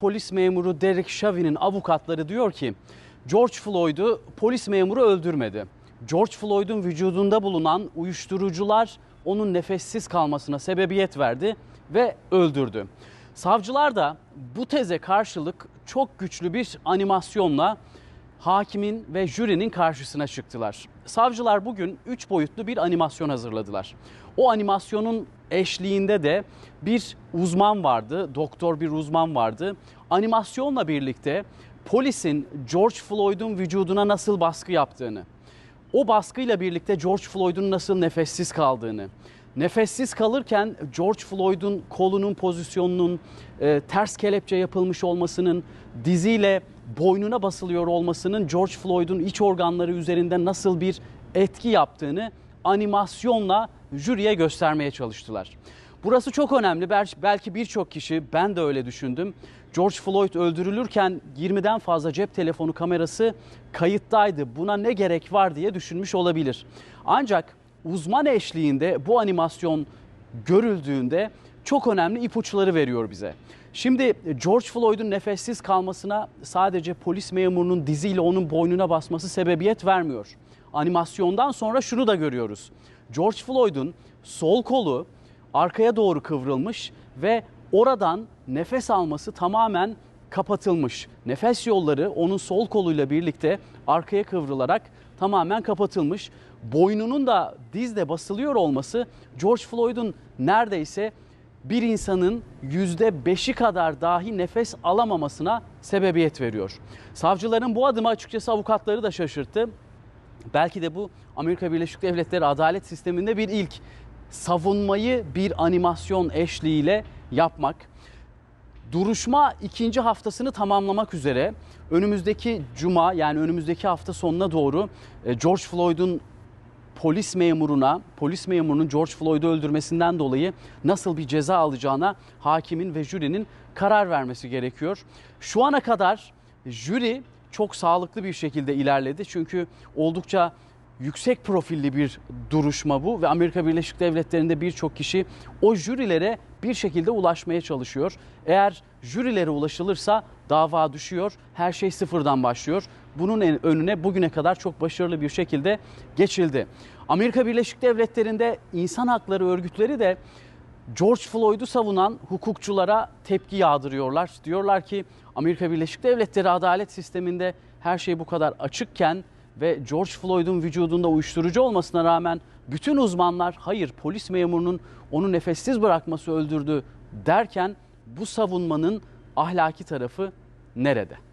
Polis memuru Derek Chauvin'in avukatları diyor ki George Floyd'u polis memuru öldürmedi. George Floyd'un vücudunda bulunan uyuşturucular onun nefessiz kalmasına sebebiyet verdi ve öldürdü. Savcılar da bu teze karşılık çok güçlü bir animasyonla hakimin ve jürinin karşısına çıktılar. Savcılar bugün 3 boyutlu bir animasyon hazırladılar. O animasyonun eşliğinde de bir uzman vardı, doktor bir uzman vardı. Animasyonla birlikte polisin George Floyd'un vücuduna nasıl baskı yaptığını, o baskıyla birlikte George Floyd'un nasıl nefessiz kaldığını, nefessiz kalırken George Floyd'un kolunun pozisyonunun e, ters kelepçe yapılmış olmasının, diziyle boynuna basılıyor olmasının George Floyd'un iç organları üzerinde nasıl bir etki yaptığını animasyonla jüriye göstermeye çalıştılar. Burası çok önemli. Bel- Belki birçok kişi ben de öyle düşündüm. George Floyd öldürülürken 20'den fazla cep telefonu kamerası kayıttaydı. Buna ne gerek var diye düşünmüş olabilir. Ancak uzman eşliğinde bu animasyon görüldüğünde çok önemli ipuçları veriyor bize. Şimdi George Floyd'un nefessiz kalmasına sadece polis memurunun diziyle onun boynuna basması sebebiyet vermiyor. Animasyondan sonra şunu da görüyoruz. George Floyd'un sol kolu arkaya doğru kıvrılmış ve oradan nefes alması tamamen kapatılmış. Nefes yolları onun sol koluyla birlikte arkaya kıvrılarak tamamen kapatılmış. Boynunun da dizle basılıyor olması George Floyd'un neredeyse bir insanın yüzde beşi kadar dahi nefes alamamasına sebebiyet veriyor. Savcıların bu adımı açıkçası avukatları da şaşırttı. Belki de bu Amerika Birleşik Devletleri adalet sisteminde bir ilk savunmayı bir animasyon eşliğiyle yapmak. Duruşma ikinci haftasını tamamlamak üzere önümüzdeki cuma yani önümüzdeki hafta sonuna doğru e, George Floyd'un polis memuruna, polis memurunun George Floyd'u öldürmesinden dolayı nasıl bir ceza alacağına hakimin ve jürinin karar vermesi gerekiyor. Şu ana kadar jüri çok sağlıklı bir şekilde ilerledi. Çünkü oldukça yüksek profilli bir duruşma bu ve Amerika Birleşik Devletleri'nde birçok kişi o jürilere bir şekilde ulaşmaya çalışıyor. Eğer jürilere ulaşılırsa dava düşüyor, her şey sıfırdan başlıyor. Bunun önüne bugüne kadar çok başarılı bir şekilde geçildi. Amerika Birleşik Devletleri'nde insan hakları örgütleri de George Floyd'u savunan hukukçulara tepki yağdırıyorlar. Diyorlar ki Amerika Birleşik Devletleri adalet sisteminde her şey bu kadar açıkken ve George Floyd'un vücudunda uyuşturucu olmasına rağmen bütün uzmanlar hayır polis memurunun onu nefessiz bırakması öldürdü derken bu savunmanın ahlaki tarafı nerede?